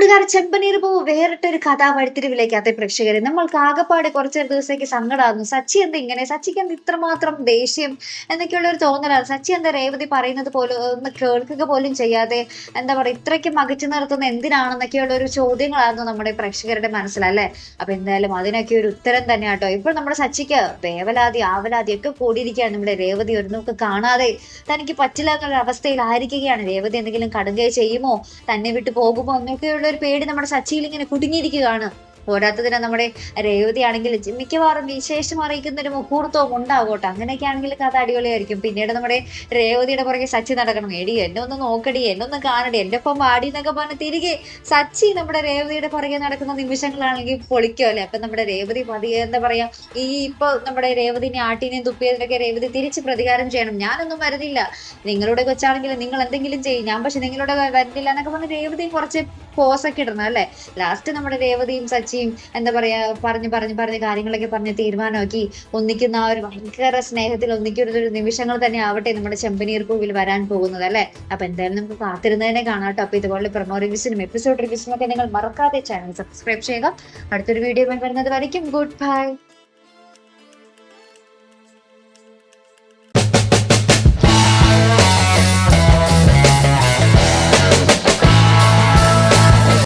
നമസ്കാരം ചെമ്പനീർ പൂ വേറിട്ടൊരു കഥാവഴിത്തിരിവിലേക്ക് അതേ പ്രേക്ഷകരെ. നമ്മൾക്ക് ആകപ്പാട് കുറച്ച് ദിവസത്തേക്ക് സങ്കടമാകുന്നു സച്ചി എന്ത് ഇങ്ങനെ? സച്ചിക്ക് എന്ത് ഇത്രമാത്രം ദേഷ്യം എന്നൊക്കെയുള്ള ഒരു തോന്നലാണ്. സച്ചി എന്താ രേവതി പറയുന്നത് പോലും ഒന്ന് കേൾക്കുക പോലും ചെയ്യാതെ എന്താ പറയുക ഇത്രയ്ക്ക് മകച്ചു നിർത്തുന്ന എന്തിനാണെന്നൊക്കെയുള്ള ഒരു ചോദ്യങ്ങളായിരുന്നു നമ്മുടെ പ്രേക്ഷകരുടെ മനസ്സിലല്ലേ അപ്പൊ എന്തായാലും അതിനൊക്കെ ഒരു ഉത്തരം തന്നെ കേട്ടോ ഇപ്പോൾ നമ്മുടെ സച്ചിക്ക് വേവലാതി ആവലാതി ഒക്കെ കൂടിയിരിക്കുകയാണ് നമ്മുടെ രേവതി. ഒരു നോക്ക് കാണാതെ തനിക്ക് പറ്റില്ല എന്നുള്ള അവസ്ഥയിലായിരിക്കുകയാണ് രേവതി എന്തെങ്കിലും കടുകയെ ചെയ്യുമോ? തന്നെ വിട്ടു പോകുമോ? എന്നൊക്കെയുള്ള ഒരു പേടി നമ്മുടെ സച്ചിയിൽ ഇങ്ങനെ കുടുങ്ങിയിരിക്കുകയാണ്. പോരാത്തതിന് നമ്മുടെ രേവതി ആണെങ്കിൽ മിക്കവാറും വിശേഷം അറിയിക്കുന്ന ഒരു മുഹൂർത്തവും ഉണ്ടാകോട്ടെ അങ്ങനെയൊക്കെ ആണെങ്കിൽ കഥ അടിപൊളിയായിരിക്കും. പിന്നീട് നമ്മുടെ രേവതിയുടെ പുറകെ സച്ചി നടക്കണം. എടി എന്നെ ഒന്ന് നോക്കടി എന്നെ ഒന്ന് കാണടി എന്റെ ഒപ്പം വാടി എന്നൊക്കെ പറഞ്ഞ് തിരികെ സച്ചി നമ്മുടെ രേവതിയുടെ പുറകെ നടക്കുന്ന നിമിഷങ്ങളാണെങ്കിൽ പൊളിക്കോ അല്ലെ? അപ്പൊ നമ്മുടെ രേവതി പതിയെ എന്താ പറയാ ഈ ഇപ്പൊ നമ്മുടെ രേവതിനെ ആട്ടിനെയും തുപ്പിയതിനൊക്കെ രേവതി തിരിച്ച് പ്രതികാരം ചെയ്യണം. ഞാനൊന്നും വരുന്നില്ല നിങ്ങളുടെ കൊച്ചാണെങ്കിൽ നിങ്ങൾ എന്തെങ്കിലും ചെയ്യും. ഞാൻ പക്ഷെ നിങ്ങളുടെ വരുന്നില്ല എന്നൊക്കെ പറഞ്ഞ് രേവതിയും കുറച്ച് പോസൊക്കെ ഇടണം അല്ലെ? ലാസ്റ്റ് നമ്മുടെ രേവതിയും സച്ചിയും എന്താ പറയാ പറഞ്ഞ് പറഞ്ഞ് പറഞ്ഞ് കാര്യങ്ങളൊക്കെ പറഞ്ഞ് തീരുമാനമാക്കി. ഒന്നിക്കുന്ന ആ ഒരു ഭയങ്കര സ്നേഹത്തിൽ ഒന്നിക്കുന്ന ഒരു നിമിഷങ്ങൾ തന്നെ ആവട്ടെ നമ്മുടെ ചെമ്പനീർ പൂവിൽ വരാൻ പോകുന്നത് അല്ലെ? അപ്പൊ എന്തായാലും നമുക്ക് കാത്തിരുന്നതിനെ കാണാം കേട്ടോ. അപ്പൊ ഇതുപോലെ പ്രമോ റിവ്യൂസിനും എപ്പിസോഡ് റിവ്യൂസിനും ഒക്കെ നിങ്ങൾ മറക്കാതെ ചാനൽ സബ്സ്ക്രൈബ് ചെയ്യുക. അടുത്തൊരു വീഡിയോ വരുന്നത് വരയ്ക്കും. Good bye